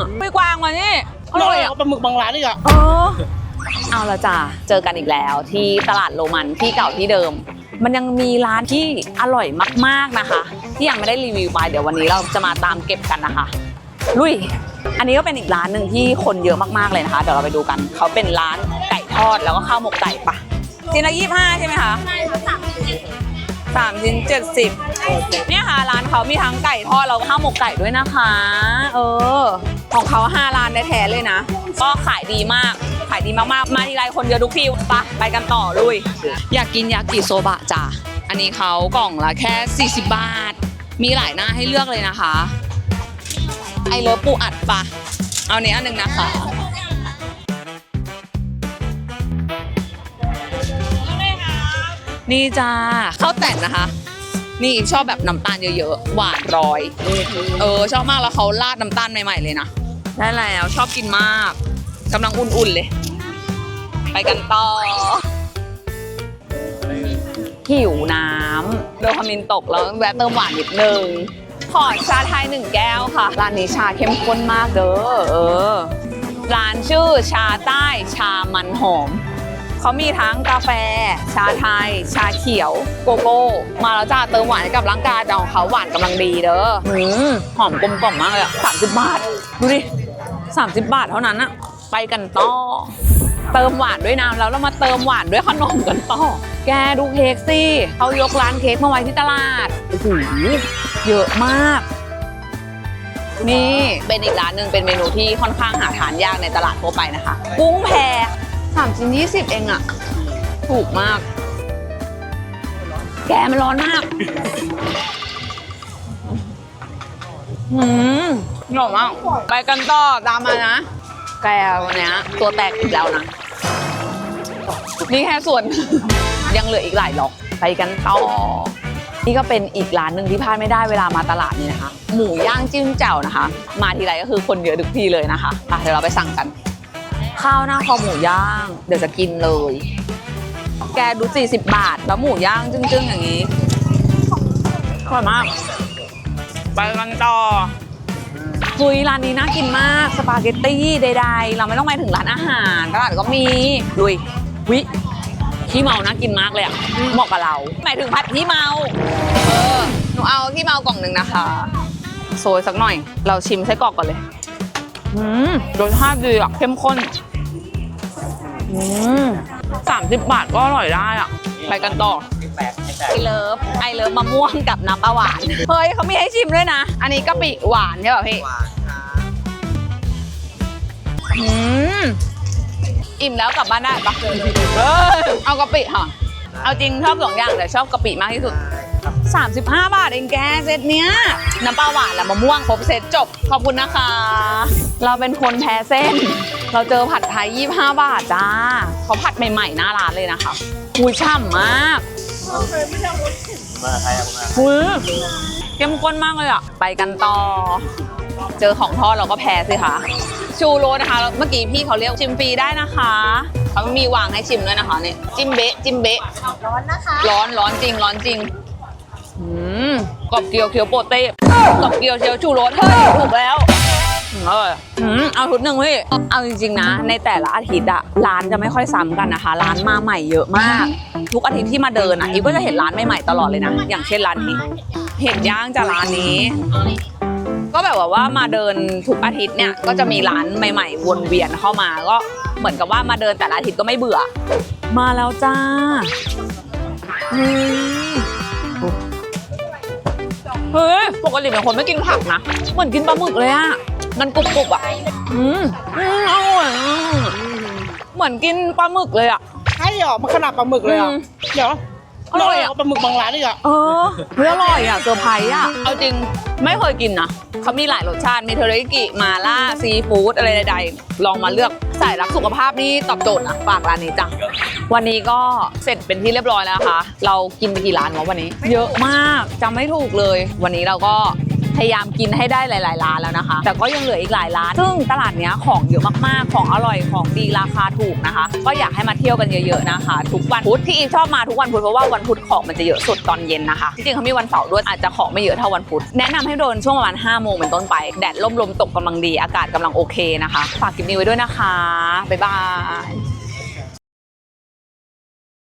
อะไม่กวางว่ะนี่อร่อยอะปลาหมึกบางร้านนี่อะเออเอาละจ้ะเจอกันอีกแล้วที่ตลาดโรมันที่เก่าที่เดิม มันยังมีร้านที่อร่อยมากๆนะคะ ที่ยังไม่ได้รีวิวไปเดี๋ยววันนี้เราจะมาตามเก็บกันนะคะ ลุย อันนี้ก็เป็นอีกร้านหนึ่งที่คนเยอะมากๆเลยนะคะ เดี๋ยวเราไปดูกัน เขาเป็นร้านไก่ทอดแล้วก็ข้าวหมกไก่ปะทีนละยี่ห้าใช่ไหมคะใช่ค่ะสามชิ้น 3ชิ้น70 เนี่ยค่ะร้านเขามีทั้งไก่ทอดแล้วก็ข้าวหมกไก่ด้วยนะคะ เออ ของเขา5ร้านแท้เลยนะ ก็ขายดีมาก ขายดีมากๆ มาทีไรคนเยอะทุกทีปะไปกันต่อลุย อยากกินยากิโซบะจ้ะ อันนี้เขากล่องละแค่ 40 บาท มีหลายหน้าให้เลือกเลยนะคะ ไอเลิฟปูอัดปะเอาเนี้ยอันหนึ่งนะคะ นี่จ้าข้าวแต่นนะคะ นี่ชอบแบบน้ำตาลเยอะๆหวานร้อยเออชอบมากแล้วเขาราดน้ำตาลใหม่ๆเลยนะได้แล้วชอบกินมากกำลังอุ่นๆเลย ไปกันต่อหิวน้ำโดพามินตกแล้วแวะเติมหวานนิดนึงขอชาไทยหนึ่งแก้วค่ะ ร้านนี้ชาเข้มข้นมากเด้อเออ ร้านชื่อชาใต้ชามันหอม เขามีทั้งกาแฟ ชาไทย ชาเขียว โกโก้ มาแล้วจ้าเติมหวานให้กับร่างกายแต่ของเขาหวานกำลังดีเด้อหืมหอมกลมกล่อมมากเลยอะสามสิบบาท ดูดิสามสิบบาทเท่านั้นอะไปกันต่อ เติมหวานด้วยน้ำแล้วเรามาเติมหวานด้วยขนมกันต่อ แกดูเค้กสิเขายกร้านเค้กมาไว้ที่ตลาดโอ้โหเยอะมากนี่เป็นอีกร้านหนึ่งเป็นเมนูที่ค่อนข้างหาทานยากในตลาดทั่วไปนะคะ กุ้งแพ สามชิ้นยี่สิบเองอะถูกมาก แกมันร้อนมากหืมหอมมากไปกันต่อตามมานะ แกวันเนี้ยตัวแตกอีกแล้วนะ นี่แค่ส่วน ยังเหลืออีกหลายล็อกไปกันต่อ นี่ก็เป็นอีกร้านหนึ่งที่พลาดไม่ได้เวลามาตลาดนี้นะคะ หมูย่างจิ้มแจ่วนะคะ มาทีไรก็คือคนเยอะทุกทีเลยนะคะเดี๋ยวเราไปสั่งกัน ข้าวหน้าคอหมูย่าง เดี๋ยวจะกินเลย แกดู 40 บาท แล้วหมูย่างจึ้งๆ อย่างนี้อร่อยมาก ไปกันต่อคุยร้านนี้น่ากินมาก สปาเกตตี้ใดๆ เราไม่ต้องไปถึงร้านอาหารตลาดก็มีลุยวิขี้เมาน่ากินมากเลยอะเหมาะกับเราหมายถึงผัดขี้เมาเออหนูเอาขี้เมากล่องหนึ่งนะคะ โซยสักหน่อย เราชิมไส้กรอกก่อนเลย อืมรสชาติดีอะเข้มข้น อืมสามสิบบาทก็อร่อยได้อะไปกันต่อไอเลิฟไอเลิฟมะม่วงกับน้ำปลาหวาน เฮ้ยเขามีให้ชิมด้วยนะ อันนี้กะปิหวานใช่ป่ะพี่ หวานครับอืมอิ่มแล้วกลับบ้านได้ปะเออเอากะปิค่ะ เอาจริงชอบสองอย่างแต่ชอบกะปิมากที่สุด 35 บาทเองแกเซตเนี้ยน้ำปลาหวานและมะม่วงครบเซตจบ ขอบคุณนะคะ เราเป็นคนแพ้เส้น เราเจอผัดไทย 25 บาทจ้าเขาผัดใหม่ๆหน้าร้านเลยนะคะหูยช่ำมากมาใครอะมาหูยเข้มข้นมากเลยอะ ไปกันต่อ เจอของทอดเราก็แพ้สิคะชูโรสนะคะแล้วเมื่อกี้พี่เขาเรียกชิมฟรีได้นะคะเขามีวางให้ชิมด้วยนะคะเนี่ย จิ้มเบะจิ้มเบะร้อนนะคะ ร้อนร้อนจริงร้อนจริง อืมกรอบเกียวเคียวโปเต้กรอบเกียวเชียวชูรสเฮ้ยถูกแล้วเอออืมเอาชุดหนึ่งพี่ เอาจริงๆนะ ในแต่ละอาทิตย์อะร้านจะไม่ค่อยซ้ำกันนะคะ ร้านมาใหม่เยอะมาก ทุกอาทิตย์ที่มาเดินอะอีฟก็จะเห็นร้านใหม่ๆตลอดเลยนะ อย่างเช่นร้านนี้ เห็ดย่างจากร้านนี้ ก็แบบว่ามาเดินทุกอาทิตย์เนี่ย ก็จะมีร้านใหม่ ๆ วนเวียนเข้ามา ก็เหมือนกับว่ามาเดินแต่ละอาทิตย์ก็ไม่เบื่อ มาแล้วจ้าอืม เฮ้ย ปกติเป็นคนไม่กินผักนะ เหมือนกินปลาหมึกเลยอะมันกรุบๆอะอืมอืมอร่อยอะเหมือนกินปลาหมึกเลยอะ ใช่เหรอมันขนาดปลาหมึกเลยอะ อืม เดี๋ยว อร่อยอะปลาหมึกบางร้านนี่อะเออเฮ้ยอร่อยอะเซอร์ไพรส์อะเอาจริงไม่เคยกินนะเขามีหลายรสชาติมีเทอริกิมาล่าซีฟู้ดอะไรใดๆลองมาเลือกสายรักสุขภาพนี่ตอบโจทย์นะฝากร้านนี้จ้ะวันนี้ก็เสร็จเป็นที่เรียบร้อยแล้วนะคะเรากินไปกี่ร้านวะวันนี้ เยอะมากจำไม่ถูกเลย วันนี้เราก็ พยายามกินให้ได้หลาย ๆ ร้านแล้วนะคะ แต่ก็ยังเหลืออีกหลายร้าน ซึ่งตลาดเนี้ยของเยอะมาก ๆ ของอร่อยของดีราคาถูกนะคะ ก็อยากให้มาเที่ยวกันเยอะ ๆ นะคะ ทุกวันพุธที่อีฟชอบมาทุกวันพุธเพราะว่าวันพุธของมันจะเยอะสุดตอนเย็นนะคะ จริงๆเขามีวันเสาร์ด้วยอาจจะของไม่เยอะเท่าวันพุธ แนะนำให้เดินช่วงประมาณ5โมงเป็นต้นไป แดดร่มลมตกกำลังดี อากาศกำลังโอเคนะคะ ฝากคลิปนี้ไว้ด้วยนะคะ บ๊ายบาย